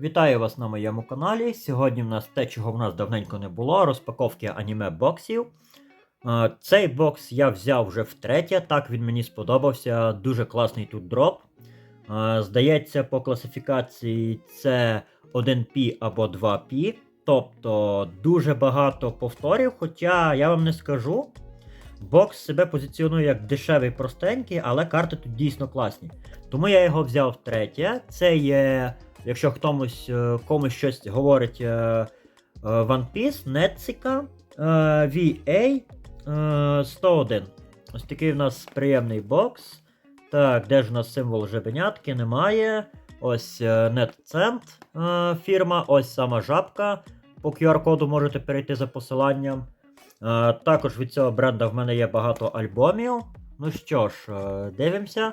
Вітаю вас на моєму каналі. Сьогодні в нас те, чого в нас давненько не було, розпаковки аніме боксів. Е, Цей бокс я взяв вже втретє, так він мені сподобався. Дуже класний тут дроп. Е, Здається, по класифікації це 1P або 2P. Тобто дуже багато повторів, хоча я вам не скажу. Бокс себе позиціонує як дешевий простенький, але карти тут дійсно класні. Тому я його взяв втретє. Це є, якщо хтось е, комусь щось говорить е, е, One Piece, е, VA е, 101. Ось такий в нас приємний бокс. Так, де ж у нас символ жебенятки? Немає. Ось NetCent фірма, ось сама жабка. По QR-коду можете перейти за посиланням. Також від цього бренда в мене є багато альбомів. Ну що ж, дивимося.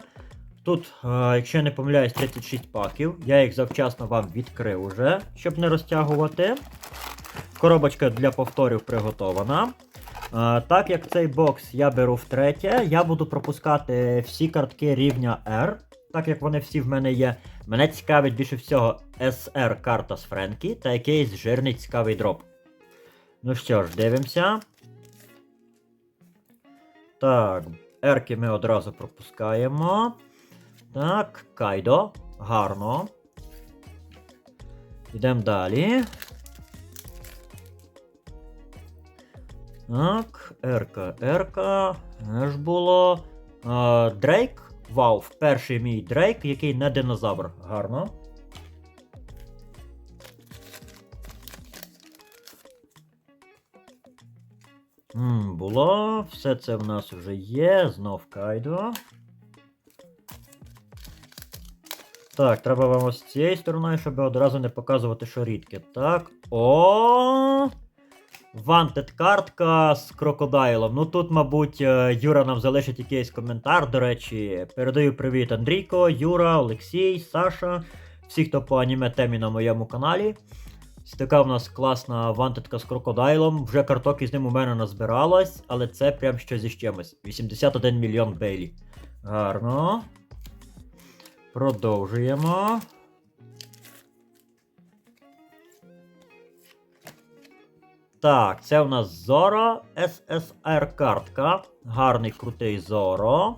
Тут, е, якщо я не помиляюсь, 36 паків. Я їх завчасно вам відкрив уже, щоб не розтягувати. Коробочка для повторів приготована. Е, так як цей бокс я беру втретє, я буду пропускати всі картки рівня R. Так як вони всі в мене є. Мене цікавить більше всього SR карта з Френкі та якийсь жирний цікавий дроп. Ну що ж, дивимося. Так, ерки ми одразу пропускаємо. Так, Кайдо. Гарно. Йдемо далі. Так, Ерка, Ерка. Теж було. А, Дрейк. Вау, перший мій Дрейк, який не динозавр. Гарно. М, було. Все це в нас вже є. Знов Кайдо. Так, треба вам ось цією стороною, щоб одразу не показувати, що рідке. Так. О! Вантед картка з крокодайлом. Ну тут, мабуть, е, Юра нам залишить якийсь коментар. До речі, передаю привіт Андрійко, Юра, Олексій, Саша, всі, хто по аніме темі на моєму каналі. Така в нас класна вантедка з крокодайлом. Вже карток із ним у мене назбиралось, але це прям щось із чимось. 81 мільйон бейлі. Гарно. Продовжуємо. Так, це у нас Зоро SSR картка. Гарний крутий Зоро.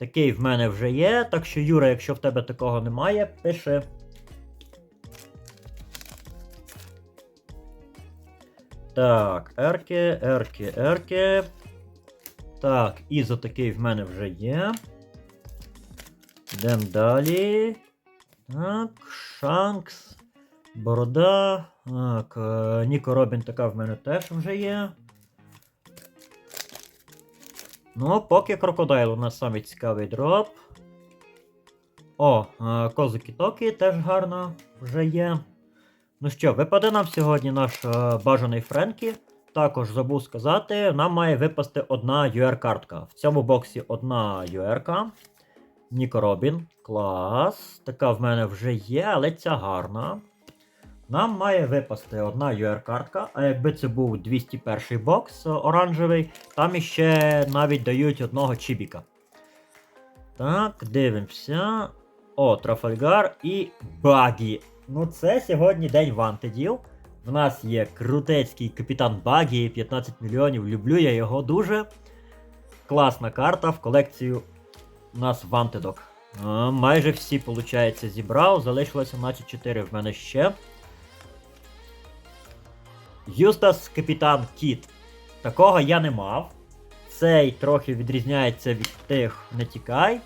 Такий в мене вже є. Так що, Юра, якщо в тебе такого немає, пиши. Так, ерки, ерки, ерки. Так, Ізо такий в мене вже є. Йдемо далі. Так, Шанкс. Борода. Так, е, Ніко Робін така в мене теж вже є. Ну, поки крокодайл у нас самий цікавий дроп. О, е, Козукі Токі теж гарно вже є. Ну що, випаде нам сьогодні наш е, бажаний Френкі. Також забув сказати, нам має випасти одна UR-картка. В цьому боксі одна UR-ка. Ніко Робін. Клас. Така в мене вже є, але ця гарна. Нам має випасти одна UR-картка, а якби це був 201 бокс оранжевий, там іще навіть дають одного чібіка. Так, дивимося. О, Трафальгар і Багі. Ну, це сьогодні день вантедів. В нас є крутецький капітан Багі, 15 мільйонів. Люблю я його дуже. Класна карта в колекцію у нас вантедок. Майже всі, виходить, зібрав. Залишилося наче 4 в мене ще. Юстас Капітан Кіт. Такого я не мав. Цей трохи відрізняється від тих не тікай.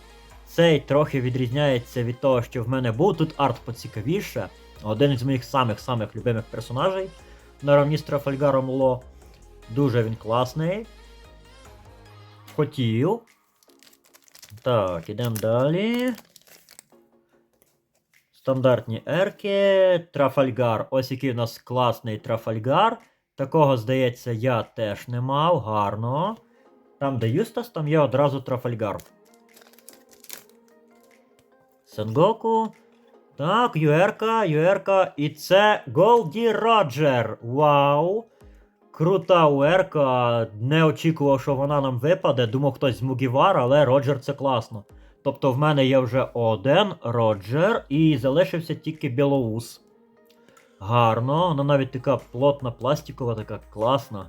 Цей трохи відрізняється від того, що в мене був. Тут арт поцікавіше. Один із моїх самих-самих любимих персонажей. На равні з Трафальгаром Ло. Дуже він класний. Хотів. Так, ідемо далі. Стандартні ерки. Трафальгар. Ось який у нас класний Трафальгар. Такого, здається, я теж не мав. Гарно. Там, де Юстас, там є одразу Трафальгар. Сенгоку. Так, Юерка, Юерка. І це Голді Роджер. Вау! Крута Уерка. Не очікував, що вона нам випаде. Думав, хтось з Мугівар, але Роджер це класно. Тобто в мене є вже один Роджер і залишився тільки Білоус. Гарно, вона навіть така плотна, пластикова, така класна.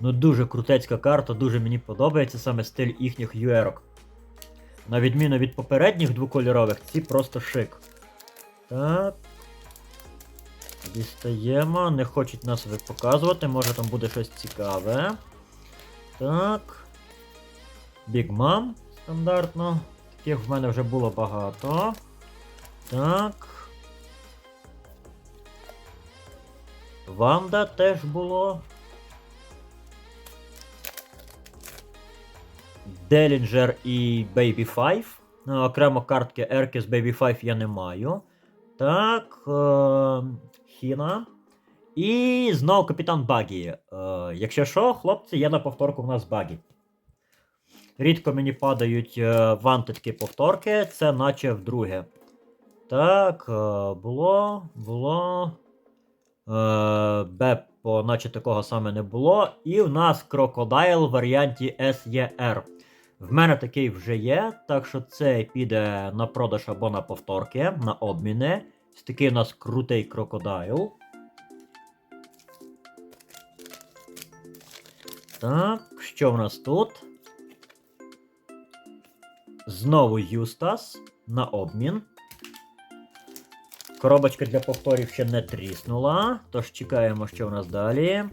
Ну, дуже крутецька карта, дуже мені подобається саме стиль їхніх юерок. На відміну від попередніх двокольорових, ці просто шик. Так. Дістаємо, не хочуть нас ви- показувати, може там буде щось цікаве. Так. Big Mom стандартно. Таких в мене вже було багато. Так. Ванда теж було. Делінджер і Baby 5. Ну, окремо картки Ерки з Baby 5 я не маю. Так. Е- Хіна. І знову капітан Багі. Е- якщо що, хлопці, є на повторку в нас Багі. Рідко мені падають е- вантитки повторки, це наче вдруге. Так, е- було, було. Е, Беппо, наче такого саме не було. І в нас крокодайл в варіанті SER. В мене такий вже є, так що це піде на продаж або на повторки, на обміни. Ось такий у нас крутий крокодайл. Так, що в нас тут? Знову Юстас на обмін. Коробочка для повторів ще не тріснула, тож чекаємо, що в нас далі.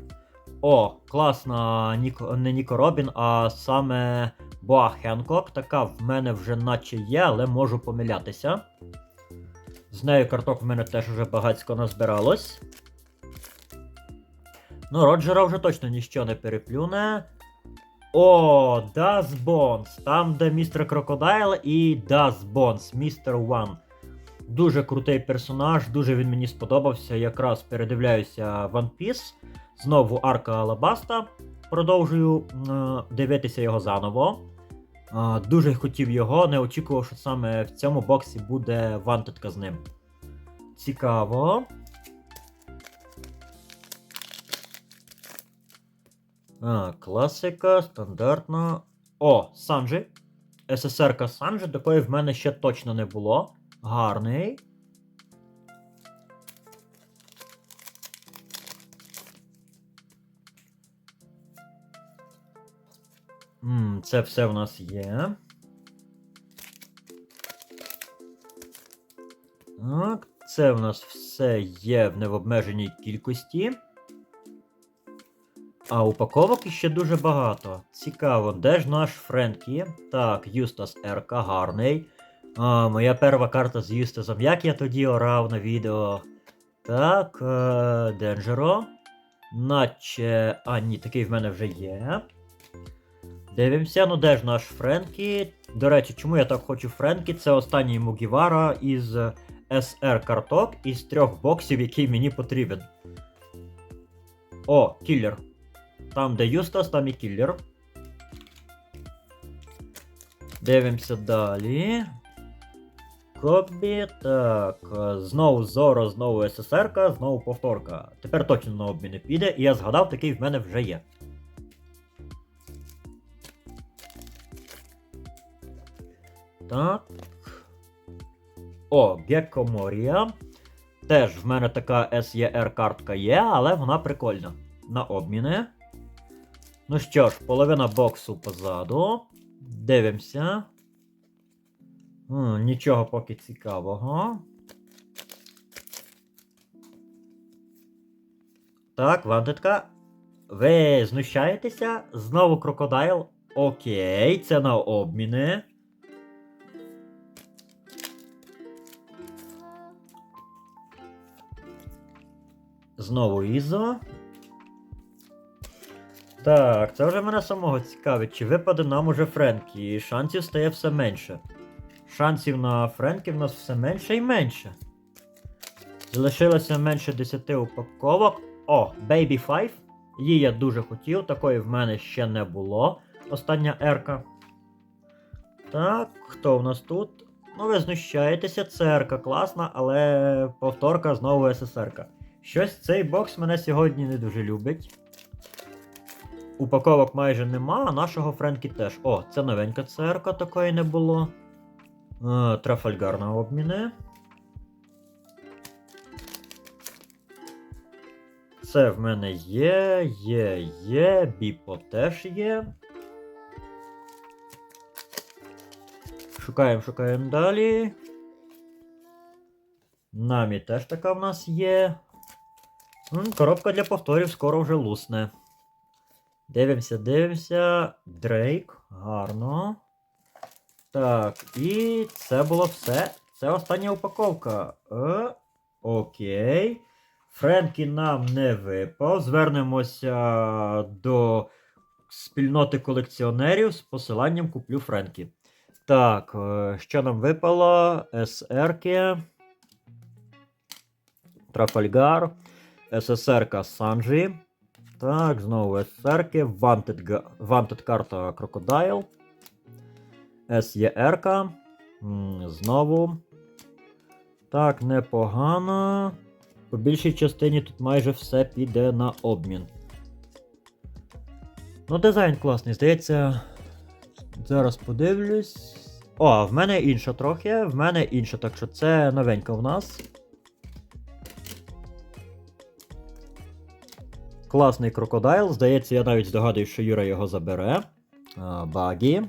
О, класна не Ніко Робін, а саме Боа Хенкок. Така в мене вже наче є, але можу помилятися. З нею карток в мене теж вже багатько назбиралось. Ну, Роджера вже точно ніщо не переплюне. О, Даз Бонс. Там, де містер Крокодайл і Даз Бонс, містер One. Дуже крутий персонаж, дуже він мені сподобався. Якраз передивляюся One Piece. Знову Арка Алабаста. Продовжую е, дивитися його заново. Дуже хотів його, не очікував, що саме в цьому боксі буде вантитка з ним. Цікаво. А, класика, стандартна. О, Санджі. СССРка Санджі, такої в мене ще точно не було. Гарний. Це все в нас є. Так, це в нас все є в невобмеженій кількості. А упаковок іще дуже багато. Цікаво, де ж наш Френкі? Так, Юстас РК гарний. А, моя перша карта з Юстасом. Як я тоді орав на відео? Так, е, Денджеро. Наче. А, ні, такий в мене вже є. Дивимося, ну де ж наш Френкі? До речі, чому я так хочу Френкі? Це останній Мугівара із SR карток із трьох боксів, який мені потрібен. О, кіллер. Там, де Юстас, там і кіллер. Дивимося далі. Кобі, так. Знову Зоро, знову СССРка, знову повторка. Тепер точно на обміни піде, і я згадав, такий в мене вже є. Так. О, Гекко Морія. Теж в мене така SER картка є, але вона прикольна. На обміни. Ну що ж, половина боксу позаду. Дивимося. Нічого поки цікавого. Так, вантитка. Ви знущаєтеся? Знову крокодайл. Окей, це на обміни. Знову Ізо. Так, це вже мене самого цікавить, чи випаде нам уже Френкі. І шансів стає все менше. Шансів на Френкі в нас все менше і менше. Залишилося менше 10 упаковок. О, Baby 5. Її я дуже хотів, такої в мене ще не було. Остання ерка. Так, хто в нас тут? Ну, ви знущаєтеся, це ерка класна, але повторка знову СССРка. Щось цей бокс мене сьогодні не дуже любить. Упаковок майже нема, а нашого Френкі теж. О, це новенька церква, такої не було. Е, Трафальгар на обміни. Це в мене є, є, є, біпо теж є. Шукаємо, шукаємо далі. Намі теж така в нас є. Коробка для повторів скоро вже лусне. Дивимося, дивимося. Дрейк. Гарно. Так, і це було все. Це остання упаковка. Е, окей. Френкі нам не випав. Звернемося до спільноти колекціонерів з посиланням куплю Френкі. Так, е, що нам випало? СРки. Трафальгар. ССРК Санджі. Так, знову ССРки. Wanted, Wanted карта Крокодайл. СЄРК. М, Знову. Так, непогано. По більшій частині тут майже все піде на обмін. Ну, дизайн класний, здається. Зараз подивлюсь. О, в мене інша трохи, в мене інша, так що це новенька в нас. Класний крокодайл. Здається, я навіть здогадуюсь, що Юра його забере. Багі.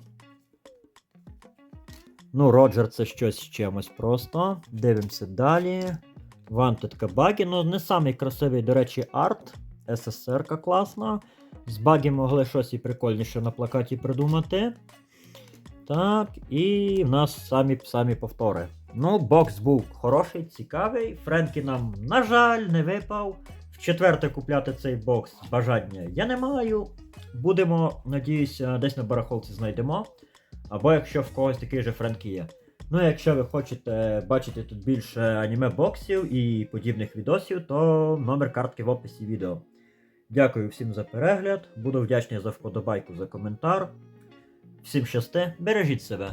Ну, Роджер це щось з чимось просто. Дивимося далі. Wanted Кабагі. Ну, не самий красивий, до речі, арт. СССРка класна. З багі могли щось і прикольніше на плакаті придумати. Так, і в нас самі самі повтори. Ну, бокс був хороший, цікавий. Френкі нам, на жаль, не випав. Четверте купляти цей бокс бажання я не маю. Будемо, надіюся, десь на барахолці знайдемо. Або якщо в когось такий же Френкі є. Ну, якщо ви хочете бачити тут більше аніме-боксів і подібних відосів, то номер картки в описі відео. Дякую всім за перегляд, буду вдячний за вподобайку за коментар. Всім щасти, бережіть себе.